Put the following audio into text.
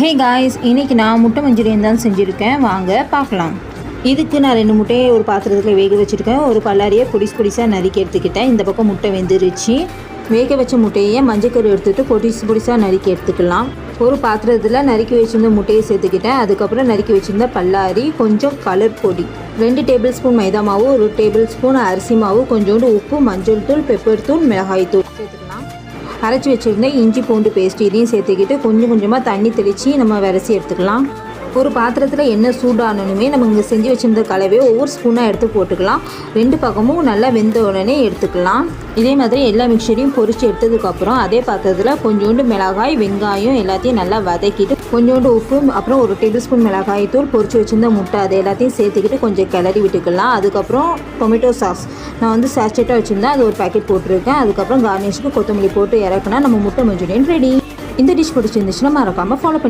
Hey guys இன்னைக்கு நான் முட்டை மஞ்சூரியன் தான் செஞ்சுருக்கேன். வாங்க பார்க்கலாம். இதுக்கு நான் ரெண்டு முட்டையை ஒரு பாத்திரத்தில் வேக வச்சுருக்கேன். ஒரு பல்லாரியை பொடிஸ் பொடிசாக நறுக்கி எடுத்துக்கிட்டேன். இந்த பக்கம் முட்டை வெந்துருச்சு. வேக வச்ச முட்டையை மஞ்சக்கறி எடுத்துகிட்டு பொடிஸ் பொடிசாக நறுக்கி எடுத்துக்கலாம். ஒரு பாத்திரத்தில் நறுக்கி வச்சுருந்த முட்டையை சேர்த்துக்கிட்டேன். அதுக்கப்புறம் நறுக்கி வச்சுருந்த பல்லாரி கொஞ்சம் கலர் பொடி. ரெண்டு டேபிள் ஸ்பூன் மைதா மாவு ஒரு டேபிள் ஸ்பூன் அரிசி மாவு கொஞ்சோண்டு உப்பு மஞ்சள் தூள் பெப்பர் தூள் மிளகாய் தூள். சேர்த்துக்கலாம். அரைச்சி வச்சுருந்த இஞ்சி பூண்டு பேஸ்ட் இதையும் சேர்த்துக்கிட்டு கொஞ்சம் கொஞ்சமாக தண்ணி தெளித்து நம்ம விரசி எடுத்துக்கலாம். ஒரு பாத்திரத்தில் எண்ணெய் சூடானுமே நம்ம இங்கே செஞ்சு வச்சுருந்த கலவையை ஒவ்வொரு ஸ்பூனாக எடுத்து போட்டுக்கலாம். ரெண்டு பக்கமும் நல்லா வெந்த உடனே எடுத்துக்கலாம். இதே மாதிரி எல்லா மிக்சரையும் பொரிச்சு எடுத்ததுக்கப்புறம் அதே பாத்திரத்தில் கொஞ்சோண்டு மிளகாய் வெங்காயம் எல்லாத்தையும் நல்லா வதக்கிட்டு கொஞ்சோண்டு உப்பு அப்புறம் ஒரு டேபிள் ஸ்பூன் மிளகாய் தூள் பொறிச்சு வச்சுருந்த முட்டை அது எல்லாத்தையும் சேர்த்துக்கிட்டு கொஞ்சம் கிளறி விட்டுக்கலாம். அதுக்கப்புறம் டொமேட்டோ சாஸ் நான் வந்து சாச்சேட்டாக வச்சுருந்தேன். அது ஒரு பேக்கெட் போட்டிருக்கேன். அதுக்கப்புறம் கார்னிஷ்க்கு கொத்தமல்லி போட்டு இறக்குனா நம்ம முட்டை மஞ்சூரியன் ரெடி இந்த டிஷ் பிடிச்சிருந்துச்சுன்னா மறக்காமல் ஃபாலோ பண்ணி